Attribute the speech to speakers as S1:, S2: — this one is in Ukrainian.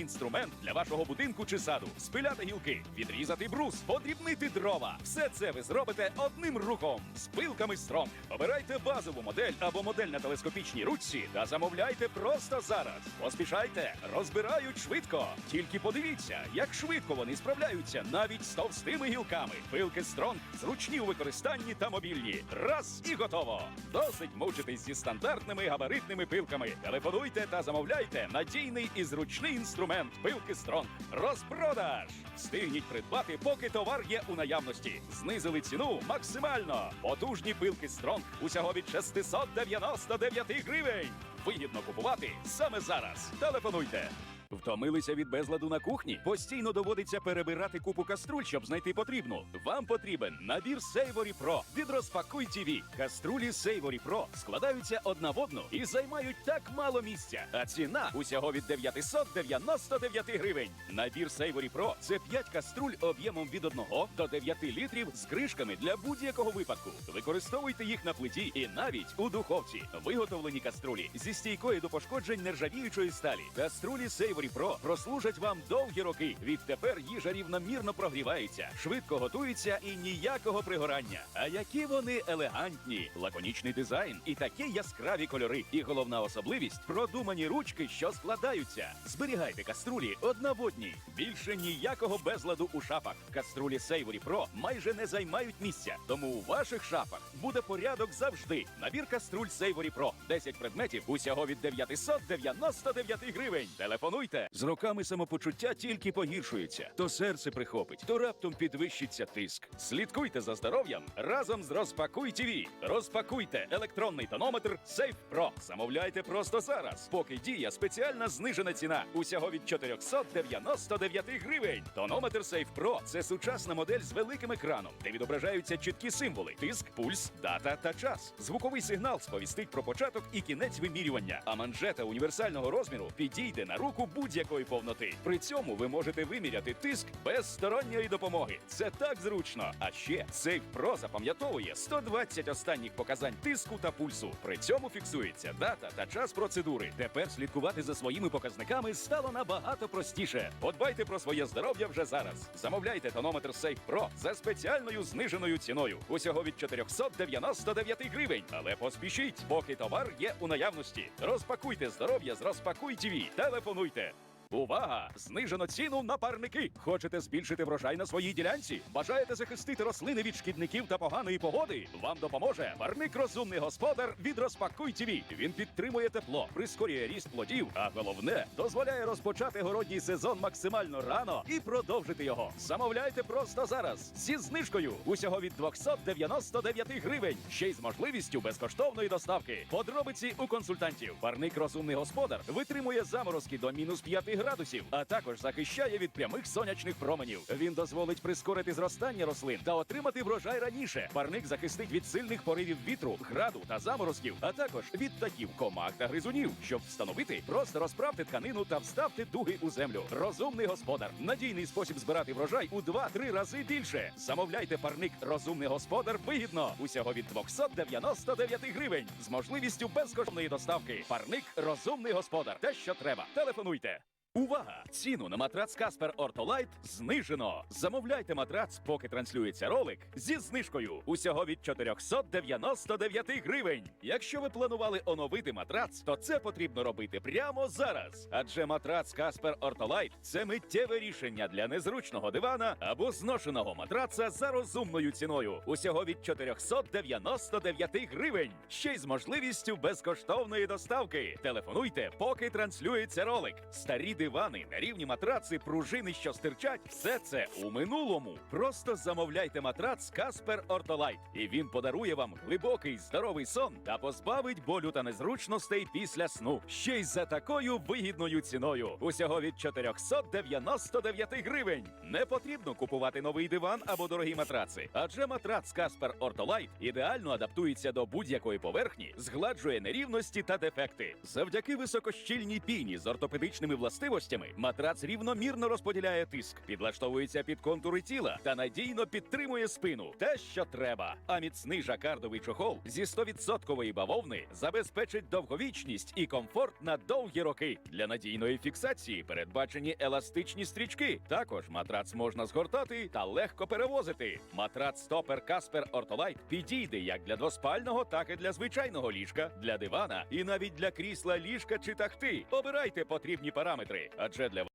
S1: Інструмент для вашого будинку чи саду, спиляти гілки, відрізати брус, подрібнити дрова. Все це ви зробите одним рухом з пилками Стронг. Обирайте базову модель або модель на телескопічній ручці та замовляйте просто зараз. Поспішайте, розбирають швидко. Тільки подивіться, як швидко вони справляються навіть з товстими гілками. Пилки Стронг зручні у використанні та мобільні. Раз і готово. Досить мучитись зі стандартними габаритними пилками. Телефонуйте та замовляйте надійний і зручний інструмент пилки Стронг. Розпродаж! Встигніть придбати, поки товар є у наявності. Знизили ціну максимально. Потужні пилки Стронг усього від 699 гривень. Вигідно купувати саме зараз. Телефонуйте. Втомилися від безладу на кухні? Постійно доводиться перебирати купу каструль, щоб знайти потрібну. Вам потрібен набір Savory Pro від Розпакуй TV. Каструлі Savory Pro складаються одна в одну і займають так мало місця. А ціна усього від 999 гривень. Набір Savory Pro – це 5 каструль об'ємом від 1 до 9 літрів з кришками для будь-якого випадку. Використовуйте їх на плиті і навіть у духовці. Виготовлені каструлі зі стійкою до пошкоджень нержавіючої сталі. Каструлі Savory Pro прослужать вам довгі роки. Відтепер їжа рівномірно прогрівається, швидко готується і ніякого пригорання. А які вони елегантні, лаконічний дизайн і такі яскраві кольори. І головна особливість продумані ручки, що складаються. Зберігайте каструлі одна в одній. Більше ніякого безладу у шафах. Каструлі Savory Pro майже не займають місця, тому у ваших шафах буде порядок завжди. Набір каструль Savory Pro. 10 предметів усього від 999 гривень. Телефонуйте. З роками самопочуття тільки погіршується. То серце прихопить, то раптом підвищиться тиск. Слідкуйте за здоров'ям разом з Розпакуй ТВ. Розпакуйте електронний тонометр Safe Pro. Замовляйте просто зараз. Поки діє спеціальна знижена ціна усього від 499 гривень. Тонометр Safe це сучасна модель з великим екраном, де відображаються чіткі символи: тиск, пульс, дата та час. Звуковий сигнал сповістить про початок і кінець вимірювання. А манжета універсального розміру підійде на руку будь-якої повноти. При цьому ви можете виміряти тиск без сторонньої допомоги. Це так зручно. А ще Safe Pro запам'ятовує 120 останніх показань тиску та пульсу. При цьому фіксується дата та час процедури. Тепер слідкувати за своїми показниками стало набагато простіше. Подбайте про своє здоров'я вже зараз. Замовляйте тонометр Safe Pro за спеціальною зниженою ціною. Усього від 499 гривень. Але поспішіть, поки товар є у наявності. Розпакуйте здоров'я з Розпакуй ТВ. Телефонуйте. Увага! Знижено ціну на парники. Хочете збільшити врожай на своїй ділянці? Бажаєте захистити рослини від шкідників та поганої погоди? Вам допоможе парник розумний господар від Розпакуй ТВ. Він підтримує тепло, прискорює ріст плодів, а головне дозволяє розпочати городній сезон максимально рано і продовжити його. Замовляйте просто зараз зі знижкою усього від 299 гривень. Ще й з можливістю безкоштовної доставки. Подробиці у консультантів. Парник розумний господар витримує заморозки до мінус 5 градусів, а також захищає від прямих сонячних променів. Він дозволить прискорити зростання рослин та отримати врожай раніше. Парник захистить від сильних поривів вітру, граду та заморозків, а також від птахів, комах та гризунів. Щоб встановити, просто розправте тканину та вставте дуги у землю. Розумний господар. Надійний спосіб збирати врожай у 2-3 рази більше. Замовляйте парник Розумний господар вигідно. Усього від 299 гривень з можливістю безкоштовної доставки. Парник Розумний господар. Те, що треба. Телефонуйте. Увага! Ціну на матрац Каспер Ортолайт знижено. Замовляйте матрац, поки транслюється ролик зі знижкою. Усього від 499 гривень. Якщо ви планували оновити матрац, то це потрібно робити прямо зараз. Адже матрац Каспер Ортолайт це миттєве рішення для незручного дивана або зношеного матраца за розумною ціною. Усього від 499 гривень. Ще й з можливістю безкоштовної доставки. Телефонуйте, поки транслюється ролик. Старі дивани, нерівні матраци, пружини, що стирчать, все це у минулому. Просто замовляйте матрац Каспер Ортолайт, і він подарує вам глибокий здоровий сон та позбавить болю та незручностей після сну. Ще й за такою вигідною ціною. Усього від 499 гривень. Не потрібно купувати новий диван або дорогі матраци, адже матрац Каспер Ортолайт ідеально адаптується до будь-якої поверхні, згладжує нерівності та дефекти. Завдяки високощільній піні з ортопедичними властивостями властивостями. Матрац рівномірно розподіляє тиск, підлаштовується під контури тіла та надійно підтримує спину. Те, що треба. А міцний жакардовий чохол зі 100% бавовни забезпечить довговічність і комфорт на довгі роки. Для надійної фіксації передбачені еластичні стрічки. Також матрац можна згортати та легко перевозити. Матрац стопер Каспер Ортолайт підійде як для двоспального, так і для звичайного ліжка, для дивана і навіть для крісла ліжка чи тахти. Обирайте потрібні параметри, адже для